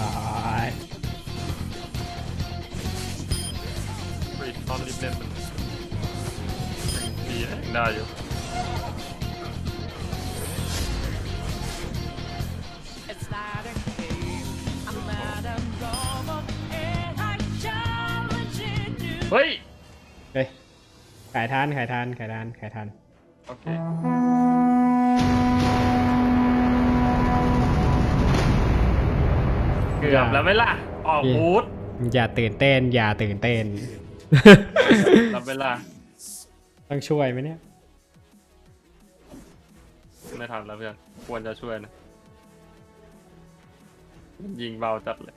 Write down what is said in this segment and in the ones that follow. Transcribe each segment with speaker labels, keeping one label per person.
Speaker 1: ร้อย
Speaker 2: รีดตอนรีบเล่นมันดีนะยังได้อยู่
Speaker 3: It's not a game. I'm not a robot, and I challenge you.
Speaker 2: เฮ้ย
Speaker 1: เฮ้ยขายทานขายทานขายทานขายทาน
Speaker 2: โอเค เกือบแล้วไหมล่ะ ออกบูธ
Speaker 1: อย่าตื่นเต้น อย่าตื่นเต้น
Speaker 2: แล้วไหมล่ะ
Speaker 1: ต้องช่วยไหมเนี่ย
Speaker 2: ไม่ทันแล้วเพื่อน ควรจะช่วยนะ ยิงเบาจัดเลย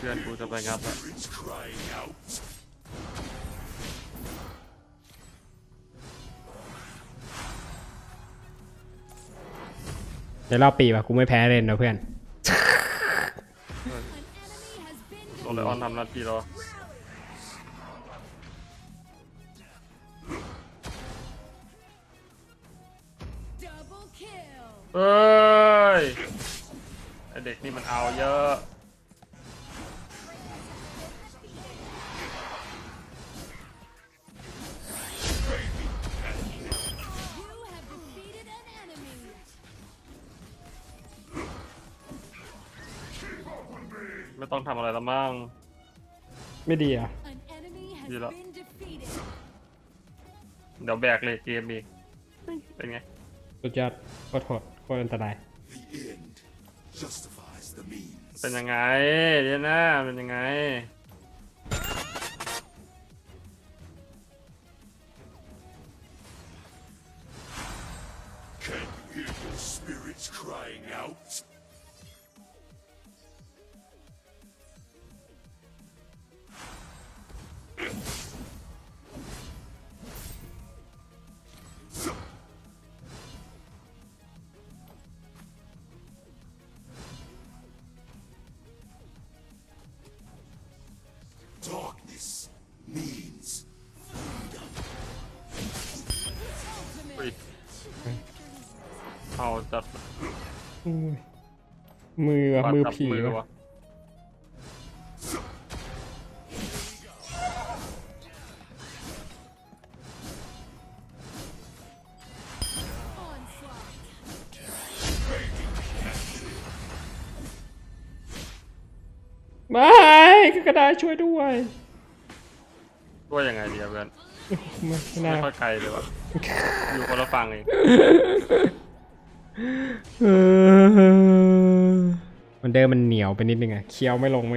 Speaker 2: พื่อนกูจะไปงับแล้ว
Speaker 4: Spirits crying out.
Speaker 1: เดี๋ยวรอบปีป่ะกูไม่แพ้เล่นนะเพื่อน
Speaker 5: An enemy has been
Speaker 2: โอเลออนทำหน้าที่รอ
Speaker 5: double kill.
Speaker 2: เอ้ยไอเด็กนี่มันเอาเยอะ ต้องทำอะไรแล้วมั้ง
Speaker 1: ไม่ดีอะ
Speaker 5: An enemy has
Speaker 2: Gì đó?
Speaker 5: been defeated.
Speaker 2: เดี๋ยวแบกเลยเกมอีกเป็นไง
Speaker 1: สุดยอดโคตรโหดโคตรอันตราย
Speaker 4: The end justifies the means.
Speaker 2: เป็นยังไงเดียน่าเป็นยังไง จัด
Speaker 1: อุ้ยมือว่ะ
Speaker 2: บัตร
Speaker 1: มือ
Speaker 2: กับ
Speaker 1: ผี
Speaker 2: มือ
Speaker 1: ว่ะ
Speaker 2: วะ
Speaker 5: Onslaught.
Speaker 1: ไม่กระดาษช่วยด้วย
Speaker 2: ช่วยยังไงดีอะเพื่อน
Speaker 1: ไม่ไม่น่า
Speaker 2: ไม่ค่อยไกลเลยวะอยู่คนละฝั่งเอง
Speaker 1: เออ มันเดิมมันเหนียวไปนิดนึงอะเคี้ยวไม่ลงไหม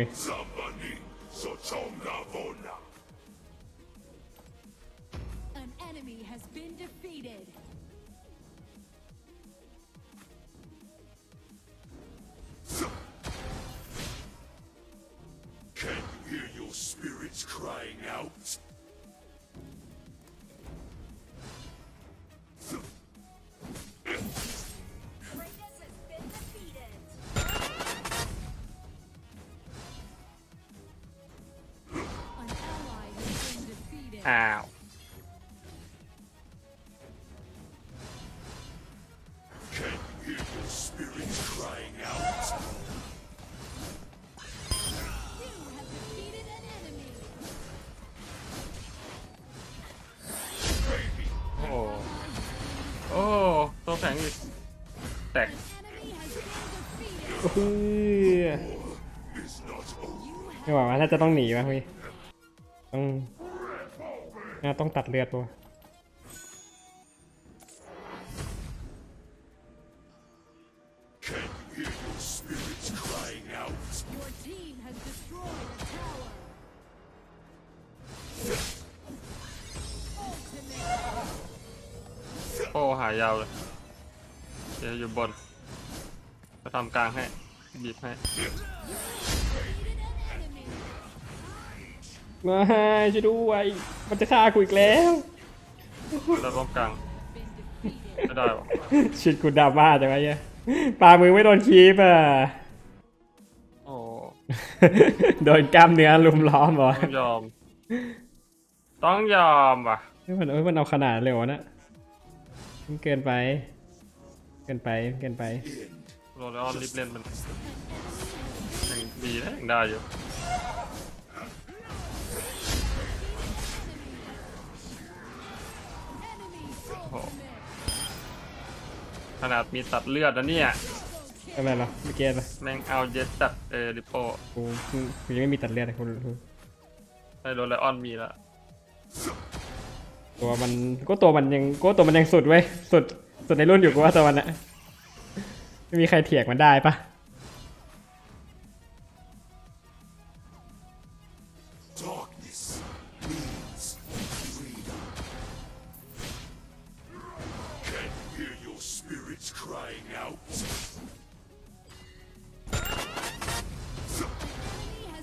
Speaker 2: งอีกแตก
Speaker 5: An enemy has been defeated.
Speaker 1: โอ้โห
Speaker 4: is not over.
Speaker 1: ไม่หวังว่าน่าจะต้องหนีวะพี่ต้องน่าต้องตัดเลือดปะวะ
Speaker 4: Can you hear your spirits crying out?
Speaker 5: Your team has destroyed a tower. Ultimate.
Speaker 2: โอ้หายาวเลย เดี๋ยวอยู่บนจะทำกลางให้บีบให้
Speaker 5: Defeated an enemy.
Speaker 1: มาช่วยด้วย มันจะฆ่ากูอีกแล้ว
Speaker 2: แล้วป้อมกลาง
Speaker 5: Been defeated.
Speaker 2: ไม่ได้หรอ
Speaker 1: ชิดกูดราม่าจังวะเนี่ยปลามือไม่โดนคีบอะ
Speaker 2: โอ้
Speaker 1: โดนกล้ามเนื้อลุมล้อมเหรอ
Speaker 2: ต้องยอม ต้องยอมว่ะ
Speaker 1: เฮ้ยมันเอ้ยมันเอาขนาดเลยวะเนะมันเกินไป เกินไปเกินไป
Speaker 2: โรเลออนลิฟเลนมันยังดีนะยังได้อยู่
Speaker 5: Enemy
Speaker 2: โอ้
Speaker 5: ultimate.
Speaker 2: ขนาดมีตัดเลือดนะเนี่ย
Speaker 1: ไม่เป็นไรหรอไม่เก็ตหรอ
Speaker 2: แม่งเอาเย็ดจัดเออริโป
Speaker 1: กูกูกูยังไม่มีตัดเลือดเลยกูกู
Speaker 2: ให้โรเลออนมีแล้ว
Speaker 1: ตัวมันก็ตัวมันยังก็ตัวมันยังสุดเว้ยสุด สุดในรุ่นอยู่กูว่าตัวมันอะไม่มีใครเถียงมันได้ปะ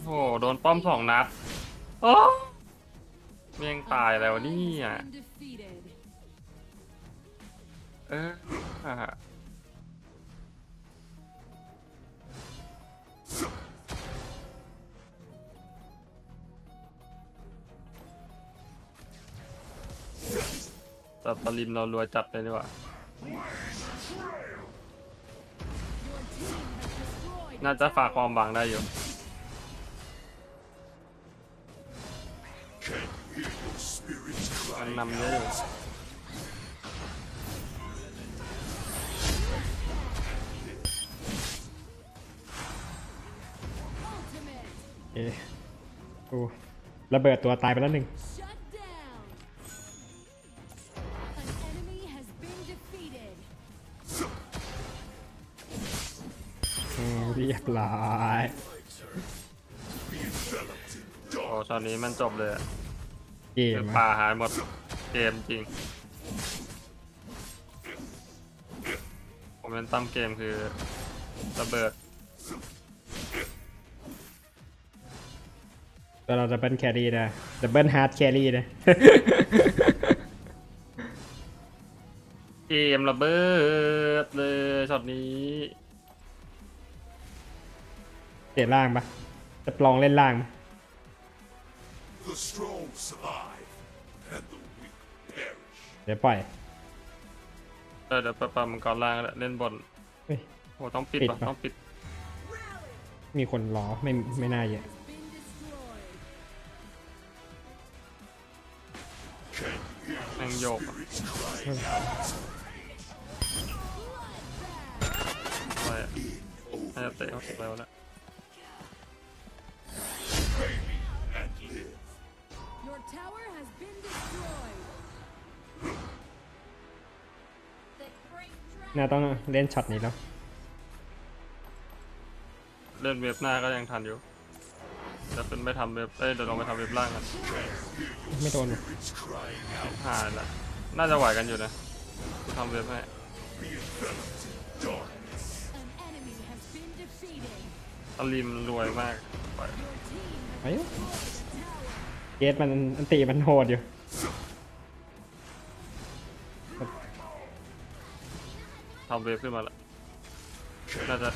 Speaker 2: โอ้โหโดนป้อมสองนัดโอ้เมี่ยงตายแล้วเนี่อะ เอออะแต่ตะลิมเรารวยจัดเลยดีกว่า น่าจะฝากความหวังได้อยู่มันนำเยอะอยู่
Speaker 1: กูระเบิดตัวตายไปแล้วหนึ่ง
Speaker 5: Shut down. An enemy has been defeated.
Speaker 1: อืมเรียบร้อย
Speaker 2: โอ้ตอนนี้มันจบเลยอะ
Speaker 1: เกม
Speaker 2: คือ
Speaker 1: อะ
Speaker 2: ป่าหายหมดเกมจริงผมเป็นตั้มเกมคือระเบิด
Speaker 1: แต่เราดับเบิลแครี่นะดับเบิลฮาร์ดแครี่นะ
Speaker 2: เกมระเบิดเลยช็อตนี้
Speaker 1: เตะล่างปะจะลองเล่นล่างปะ
Speaker 4: The strong survive, and the weak perish.
Speaker 1: เดี๋ยวปล่อย
Speaker 2: เออเดี๋ยวปะปะมังกรล่างก็ได้เล่นบน
Speaker 1: เฮ้ย
Speaker 2: โอ้ต้องปิด
Speaker 1: ปิด
Speaker 2: ว่ะ
Speaker 1: ปะ
Speaker 2: ต้องปิด
Speaker 1: มีคนรอไม่ไม่น่าเยอะ
Speaker 2: งโยกอะ
Speaker 4: spirits crying out?
Speaker 2: อะไรอะน่าจะเตะเขาแล้วแล้ว
Speaker 4: and live.
Speaker 5: Your tower has been destroyed.
Speaker 1: น่าต้องเล่นช็อตนี้แล้ว
Speaker 2: เล่นเว็บหน้าก็ยังทันอยู่ เดี๋ยวเป็นไม่ทำเว็บเอ้ยเดี๋ยวลองไปทำเว็บล่างกัน
Speaker 1: ไม่โดนหรอก
Speaker 4: Spirits crying out.
Speaker 2: หายละน่าจะไหวกันอยู่นะกูทำเว็บให้
Speaker 4: Be enveloped in darkness.
Speaker 5: An enemy has been defeated.
Speaker 2: ตะลิมรวยมากไป
Speaker 5: Your team
Speaker 1: ไป
Speaker 5: has destroyed a tower.
Speaker 1: เกตมันอันติมันโหดอยู่
Speaker 2: ทำเว็บขึ้นมาละน่าจะ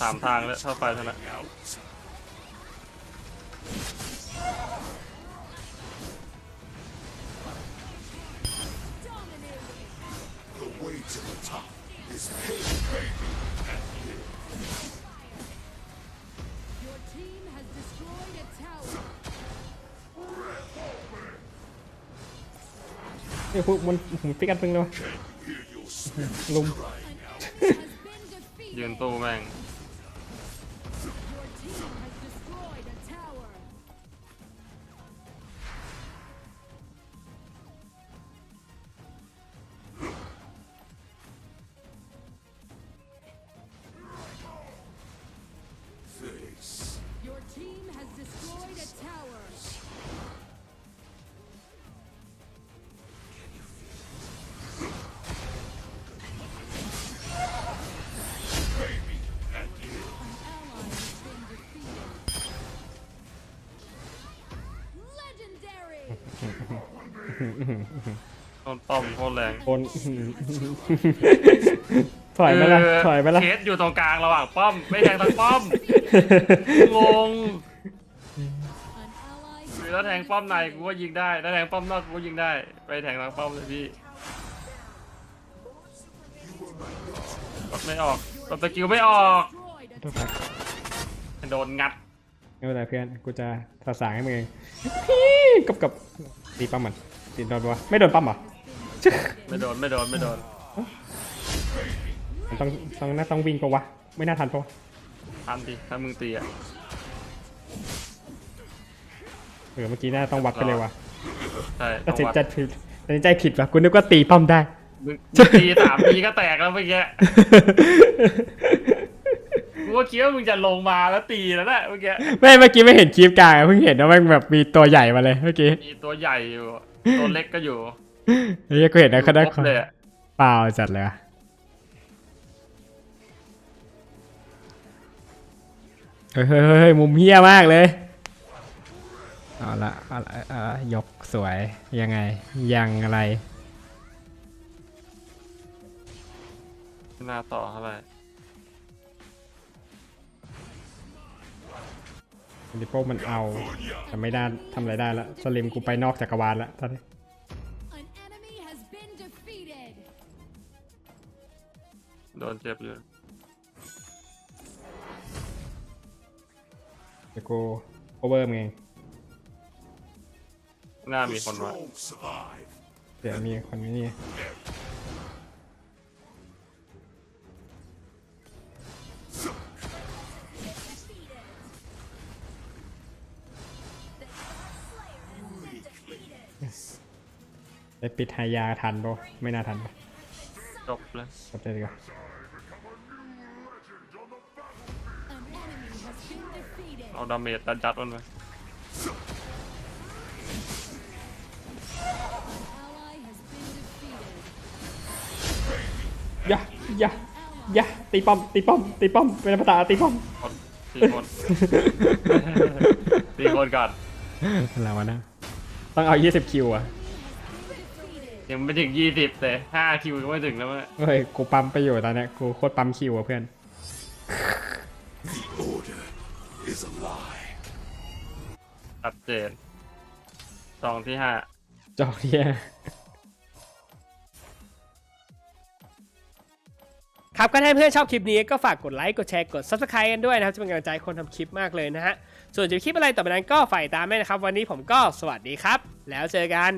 Speaker 2: สามทางแล้วถ้าไฟชนะ
Speaker 4: to the top is paved.
Speaker 5: Your team has destroyed a tower.
Speaker 1: เฮ้ยพวกมันผมฟิกกันปึงเลยวะ
Speaker 4: Can you hear your
Speaker 1: ลุม
Speaker 5: An enemy has been defeated.
Speaker 2: ยืนตู้แม่ง โดนป้อมโคตรแรง
Speaker 1: โอนถอยไปละถอยไปละ
Speaker 2: เคสอยู่ตรงกลางระหว่างป้อม ไม่แทงทั้งป้อม งงคือถ้าแทงป้อมในกูก็ยิงได้ถ้าแทงป้อมนอกกูก็ยิงได้ ไปแทงทางป้อมเลยพี่กดไม่ออกกดสกิลไม่ออกโดนงัด
Speaker 1: ไม่เป็นไรเพื่อน กูจะสะสางให้มึงเองพี่กับกับ ตีปั๊มมันตีโดนปะวะไม่โดนปั๊มเหรอ
Speaker 2: ไม่โดนไม่โดนไม่โดน
Speaker 1: มันต้องต้องน่าต้องวิ่งปะวะไม่น่าทันปะวะ
Speaker 2: ทันดิถ้ามึงตีอะ
Speaker 1: เออเมื่อกี้น่าต้องวัดไปเลยวะ
Speaker 2: ใช่
Speaker 1: ตั
Speaker 2: ต้
Speaker 1: ด
Speaker 2: อง
Speaker 1: สิน
Speaker 2: วัด
Speaker 1: ใจผิดตัดสินใจผิดวะกูนึกว่าตีปั๊มได้
Speaker 2: มึงมึงตีสามทีก็แตกแล้วเมื่อกี้ กูก็คิดว่ามึงจะลงมาแล้วตีแล้วแหละเมื่อกี้
Speaker 1: ไม่เมื่อกี้ไม่เห็นคลิปกลางอะเพิ่งเห็นว่ามันแบบมีตัวใหญ่มาเลยเมื่อกี้
Speaker 2: มีตัวใหญ่อยู่ ตัวเล็กก็อยู่
Speaker 1: เฮ้ยกูเห็นนะเขาได้
Speaker 2: ครบเลยอะ
Speaker 1: เปล่าจัดเลยวะเฮ้ยเฮ้ยเฮ้ยเฮ้ยมุมเฮี้ยมากเลยเอาละเอาละเอาละยกสวยยังไง ยังอะไร
Speaker 2: หน้าต่อเท่าไหร่
Speaker 1: ดิโป้มันเอาแต่ไม่ได้ทำอะไรได้ละสลิมกูไปนอกจักรวาลละตอนนี้
Speaker 5: An enemy has been defeated.
Speaker 2: โดนเจ็บอยู่
Speaker 1: เดี๋ยวกูโอเวอร์มึงเอง
Speaker 2: หน้ามีคนวะ
Speaker 4: Strong survive.
Speaker 1: เดี๋ยวมีคนนี้ ได้ปิดไฮยาทันปะไม่น่าทันปะ
Speaker 2: จบเลย
Speaker 1: กดใจดีกว่า
Speaker 5: An enemy has been defeated.
Speaker 2: เอาดาเมจจัดๆมันไป
Speaker 5: An ally has been defeated.
Speaker 1: อย่าอย่าอย่าตีป้อมตีป้อมตีป้อมเป็นภาษาตีป้อม
Speaker 2: คนสี่คนสี่คนก่อน
Speaker 1: อะไรวะนะต้องเอา 20 คิวอะ
Speaker 5: Defeated.
Speaker 2: ยังไม่ถึงยี่สิบเลยห้าคิวก็ไม่ถึงแล้วมั้ง
Speaker 1: เฮ้ย กูปั๊มไปอยู่ตอนเนี้ยกูโคตรปั๊มคิวอะเพื่อน
Speaker 4: The order is alive.
Speaker 2: ชัดเจนสองที่ห้า
Speaker 1: จอกเฮียครับก็ถ้าเพื่อนชอบคลิปนี้ก็ฝากกดไลค์กดแชร์กด subscribe กันด้วยนะครับ จะเป็นกำลังใจให้คนทำคลิปมากเลยนะฮะ ส่วนจะมีคลิปอะไรต่อไปนั้นก็ฝ่ายตามด้วยนะครับ วันนี้ผมก็สวัสดีครับ แล้วเจอกัน